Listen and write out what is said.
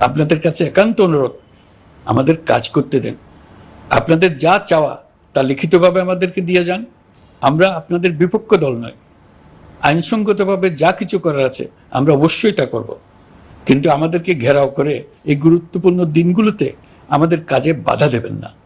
আপনাদের কাছে একান্ত অনুরোধ, আমাদের কাজ করতে দেন। আপনাদের যা চাওয়া, তা লিখিতভাবে আমাদেরকে দিয়ে যান। আমরা আপনাদের বিপক্ষ দল নয়। আইনসঙ্গতভাবে যা কিছু করার আছে, আমরা অবশ্যই তা করব। কিন্তু আমাদেরকে ঘেরাও করে এই গুরুত্বপূর্ণ দিনগুলোতে আমাদের কাজে বাধা দেবেন না।